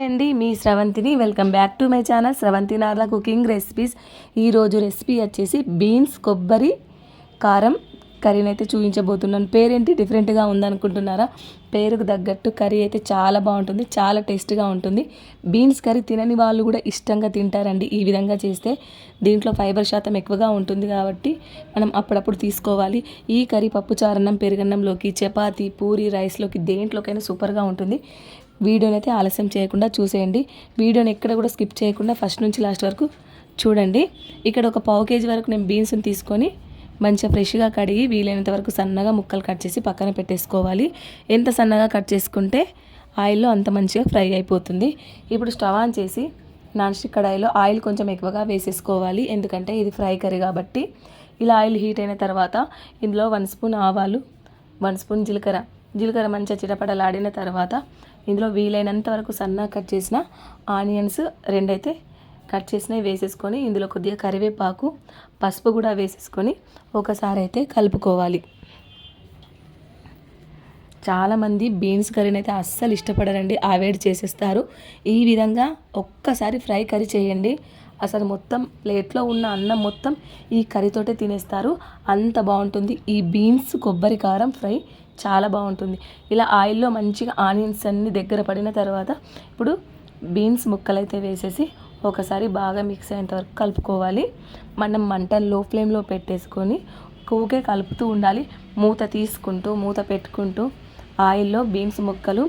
అండి మీ స్రవంతిని. Welcome back to my channel Sravanthi Narla cooking recipes. ఈరోజు రెసిపీ వచ్చేసి బీన్స్ కొబ్బరి కారం కర్రీని అయితే చూపించబోతున్నాను పేరేంటి? డిఫరెంట్గా ఉందనుకుంటున్నారా? పేరుకు తగ్గట్టు కర్రీ అయితే చాలా బాగుంటుంది చాలా టేస్ట్గా ఉంటుంది. బీన్స్ కర్రీ తినని వాళ్ళు కూడా ఇష్టంగా తింటారండి ఈ విధంగా చేస్తే. దీంట్లో ఫైబర్ శాతం ఎక్కువగా ఉంటుంది కాబట్టి మనం అప్పుడప్పుడు తీసుకోవాలి. ఈ కర్రీ పప్పు చారన్నం పెరుగన్నంలోకి చపాతి పూరి రైస్లోకి దేంట్లోకైనా సూపర్గా ఉంటుంది. వీడియోని అయితే ఆలస్యం చేయకుండా చూసేయండి. వీడియోని ఎక్కడ కూడా స్కిప్ చేయకుండా ఫస్ట్ నుంచి లాస్ట్ వరకు చూడండి. ఇక్కడ ఒక పావు కేజీ వరకు నేను బీన్స్ని తీసుకొని మంచిగా ఫ్రెష్గా కడిగి వీలైనంత వరకు సన్నగా ముక్కలు కట్ చేసి పక్కన పెట్టేసుకోవాలి. ఎంత సన్నగా కట్ చేసుకుంటే ఆయిల్లో అంత మంచిగా ఫ్రై అయిపోతుంది. ఇప్పుడు స్టవ్ ఆన్ చేసి నాన్ స్టిక్ కడాయిలో ఆయిల్ కొంచెం ఎక్కువగా వేసేసుకోవాలి. ఎందుకంటే ఇది ఫ్రై కర్రీ కాబట్టి. ఇలా ఆయిల్ హీట్ అయిన తర్వాత ఇందులో వన్ స్పూన్ ఆవాలు వన్ స్పూన్ జీలకర్ర. జీలకర్ర మంచిగా చిటపడలాడిన తర్వాత ఇందులో వీలైనంత వరకు సన్నగా కట్ చేసిన ఆనియన్స్ రెండైతే కట్ చేసినవి వేసేసుకొని ఇందులో కొద్దిగా కరివేపాకు పసుపు కూడా వేసేసుకొని ఒకసారి అయితే కలుపుకోవాలి. చాలామంది బీన్స్ కర్రీని అయితే అస్సలు ఇష్టపడరండి ఆవేడి చేసేస్తారు. ఈ విధంగా ఒక్కసారి ఫ్రై కర్రీ చేయండి. అసలు మొత్తం ప్లేట్లో ఉన్న అన్నం మొత్తం ఈ కర్రీతోటే తినేస్తారు. అంత బాగుంటుంది. ఈ బీన్స్ కొబ్బరి కారం ఫ్రై చాలా బాగుంటుంది. ఇలా ఆయిల్లో మంచిగా ఆనియన్స్ అన్ని దగ్గర పడిన తర్వాత ఇప్పుడు బీన్స్ ముక్కలైతే వేసేసి ఒకసారి బాగా మిక్స్ అయ్యేంత వరకు కలుపుకోవాలి. మనం మంట లో ఫ్లేమ్లో పెట్టేసుకొని కూకే కలుపుతూ ఉండాలి. మూత తీసుకుంటూ మూత పెట్టుకుంటూ ఆయిల్లో బీన్స్ ముక్కలు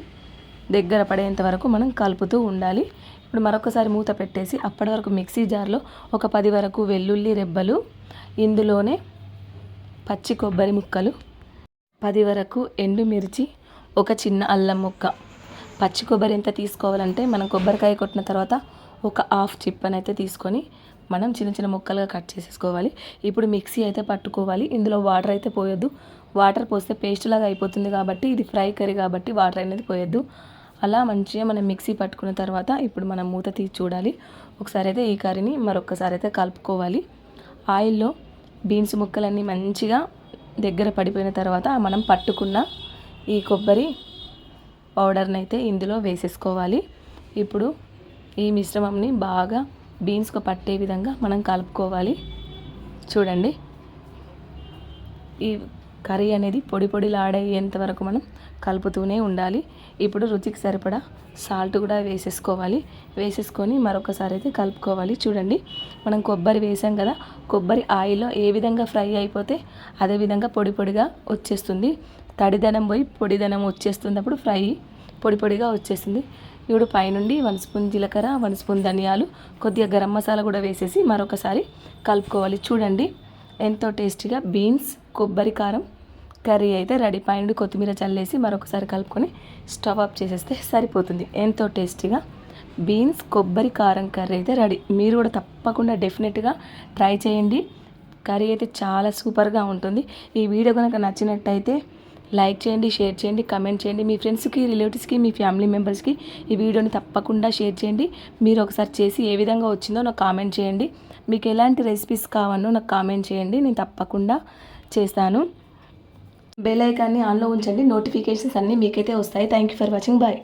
దగ్గర పడేంత వరకు మనం కలుపుతూ ఉండాలి. ఇప్పుడు మరొకసారి మూత పెట్టేసి అప్పటి వరకు మిక్సీ జార్లో ఒక పది వరకు వెల్లుల్లి రెబ్బలు ఇందులోనే పచ్చి కొబ్బరి ముక్కలు పది వరకు ఎండుమిర్చి ఒక చిన్న అల్లం ముక్క. పచ్చి కొబ్బరి ఎంత తీసుకోవాలంటే మనం కొబ్బరికాయ కొట్టిన తర్వాత ఒక హాఫ్ చిప్పని అయితే తీసుకొని మనం చిన్న చిన్న ముక్కలుగా కట్ చేసేసుకోవాలి. ఇప్పుడు మిక్సీ అయితే పట్టుకోవాలి. ఇందులో వాటర్ అయితే పోయొద్దు. వాటర్ పోస్తే పేస్ట్ లాగా అయిపోతుంది కాబట్టి ఇది ఫ్రై కర్రీ కాబట్టి వాటర్ అనేది పోయొద్దు. అలా మంచిగా మనం మిక్సీ పట్టుకున్న తర్వాత ఇప్పుడు మనం మూత తీసి చూడాలి. ఒకసారి అయితే ఈ కర్రీని మరొకసారి అయితే కలుపుకోవాలి. ఆయిల్లో బీన్స్ ముక్కలన్నీ మంచిగా దగ్గర పడిపోయిన తర్వాత మనం పట్టుకున్న ఈ కొబ్బరి పౌడర్ని అయితే ఇందులో వేసేసుకోవాలి. ఇప్పుడు ఈ మిశ్రమంని బాగా బీన్స్కు పట్టే విధంగా మనం కలుపుకోవాలి. చూడండి. ఈ కర్రీ అనేది పొడి పొడిలాడేంత వరకు మనం కలుపుతూనే ఉండాలి. ఇప్పుడు రుచికి సరిపడా సాల్ట్ కూడా వేసేసుకోవాలి. వేసేసుకొని మరొకసారి అయితే కలుపుకోవాలి. చూడండి. మనం కొబ్బరి వేసాం కదా కొబ్బరి ఆయిల్లో ఏ విధంగా ఫ్రై అయిపోతే అదే విధంగా పొడి పొడిగా వచ్చేస్తుంది. తడిదనం పోయి పొడిదనం వచ్చేస్తుంది అప్పుడు ఫ్రై పొడి పొడిగా వచ్చేస్తుంది. ఇప్పుడు పైనుండి వన్ స్పూన్ జీలకర్ర వన్ స్పూన్ ధనియాలు కొద్దిగా గరం మసాలా కూడా వేసేసి మరొకసారి కలుపుకోవాలి. చూడండి ఎంతో టేస్టీగా బీన్స్ కొబ్బరి కారం కర్రీ అయితే రెడీ. పైనుండి కొత్తిమీర చల్లేసి మరొకసారి కలుపుకొని స్టవ్ ఆఫ్ చేసేస్తే సరిపోతుంది. ఎంతో టేస్టీగా బీన్స్ కొబ్బరి కారం కర్రీ అయితే రెడీ. మీరు కూడా తప్పకుండా డెఫినెట్గా ట్రై చేయండి. కర్రీ అయితే చాలా సూపర్గా ఉంటుంది. ఈ వీడియో కనుక నచ్చినట్టయితే లైక్ చేయండి షేర్ చేయండి కమెంట్ చేయండి. మీ ఫ్రెండ్స్కి రిలేటివ్స్కి మీ ఫ్యామిలీ మెంబర్స్కి ఈ వీడియోని తప్పకుండా షేర్ చేయండి. మీరు ఒకసారి చేసి ఏ విధంగా వచ్చిందో నాకు కామెంట్ చేయండి. మీకు ఎలాంటి రెసిపీస్ కావాలో నాకు కామెంట్ చేయండి. నేను తప్పకుండా చేస్తాను. బెల్ ఐకాన్ని ఆన్లో ఉంచండి. నోటిఫికేషన్స్ అన్నీ మీకైతే వస్తాయి. Thank you for watching bye